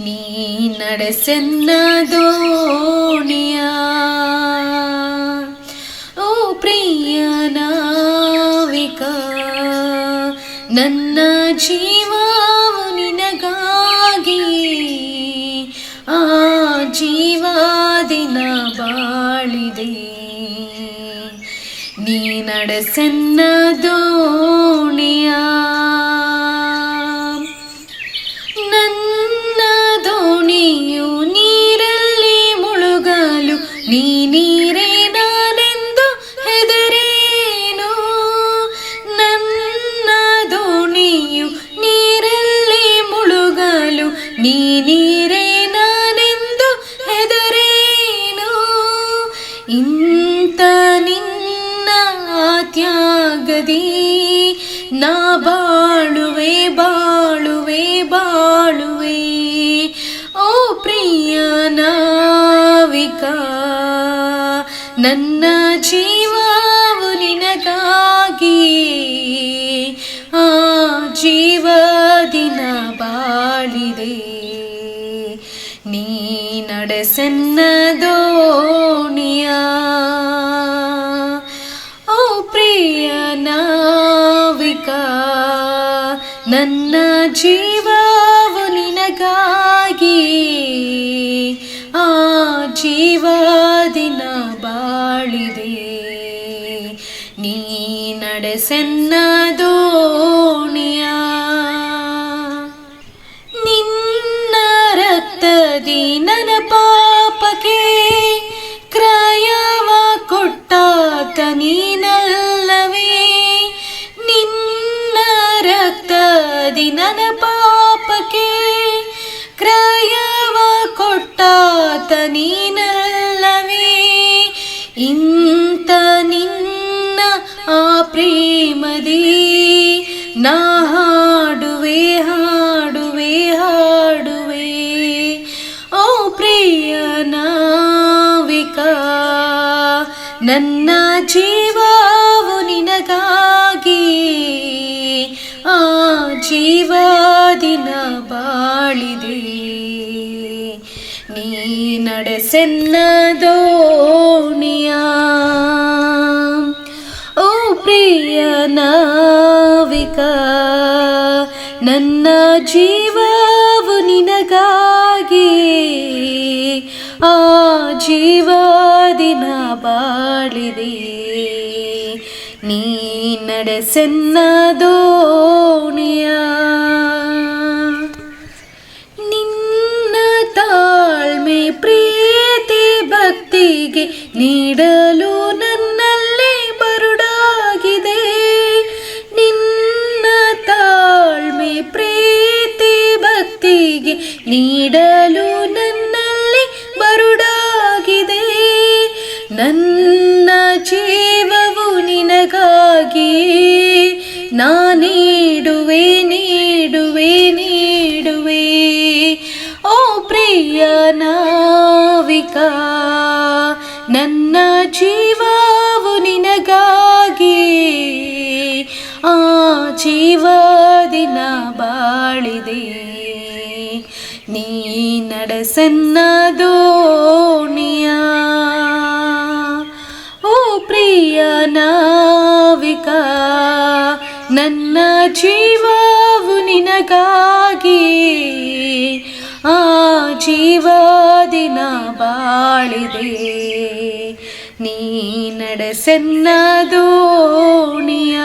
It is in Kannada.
ನೀ ದೋಣಿಯ? ಓ ಪ್ರಿಯ ನಾವಿಕ ನನ್ನ ಜೀವವು ನಿನಗಾಗಿ ಆ ಜೀವ ದಿನ ಬಾಳಿದೆ. ನೀ ನಡೆಸೆನ್ನ ತ್ಯಾಗದಿ ನಾ ಬಾಳುವೆ ಬಾಳುವೆ ಬಾಳುವೆ. ಓ ಪ್ರಿಯ ನಾವಿಕ, ನನ್ನ ಜೀವವು ನಿನಗಾಗಿ ಆ ಜೀವ ದಿನ ಬಾಳಿದೆ. ನೀ ನಡೆಸೆನ್ನ ದೋಣಿಯ ನಾವಿಕ ನನ್ನ ಜೀವವು ನಿನಗಾಗಿ. ಆ ಜೀವ ದಿನ ಬಾಳಿದೆ ನೀ ನಡೆಸೆನ್ನ ಕೊಟ್ಟಾತ ನೀನಲ್ಲವೇ? ಇಂತ ನಿನ್ನ ಆ ಪ್ರೇಮದಿ? ನಾ ಹಾಡುವೆ ಹಾಡುವೆ ಹಾಡುವೆ. ಓ ಪ್ರಿಯ ನಾವಿಕ, ನನ್ನ ಜೀವವು ನಿನಗಾಗಿ. ಆ ಜೀವ ದಿನ ಬಾಳಿದೆ. ನೀ ನಡೆಸೆನ್ನ ದೋಣಿಯ. ಓ ಪ್ರಿಯ ನಾವಿಕ, ನನ್ನ ಜೀವವು ನಿನಗಾಗಿ. ಆ ಜೀವ ದಿನ ಬಾಳಿದೆ. ನೀ ನಡೆಸೆನ್ನ ಭಕ್ತಿಗೆ ನೀಡಲು ನನ್ನಲ್ಲೇ ಬರುಡಾಗಿದೆ ನಿನ್ನ ತಾಳ್ಮೆ, ಪ್ರೀತಿ, ಭಕ್ತಿಗೆ ನೀಡಲು ನನ್ನಲ್ಲಿ ಬರುಡಾಗಿದೆ ನನ್ನ ಜೀವವು ನಿನಗಾಗಿ. ನಾ ನೀಡುವೆ ನೀಡುವೆ ನೀಡುವೆ. ಓ ಪ್ರಿಯ ನಾವಿಕ ನನ್ನ ಜೀವವು ನಿನಗಾಗಿ. ಆ ಜೀವ ದಿನ ಬಾಳಿದೆ. ನೀ ನಡೆಸನ್ನ ದೋಣಿಯ ಓ ಪ್ರಿಯ ನಾವಿಕ, ನನ್ನ ಜೀವವು ನಿನಗಾಗಿ. ಆ ಜೀವ ದಿನ ಬಾಳಿದೆ. ನೀ ನಡೆಸೆನ್ನ ದೋಣಿಯ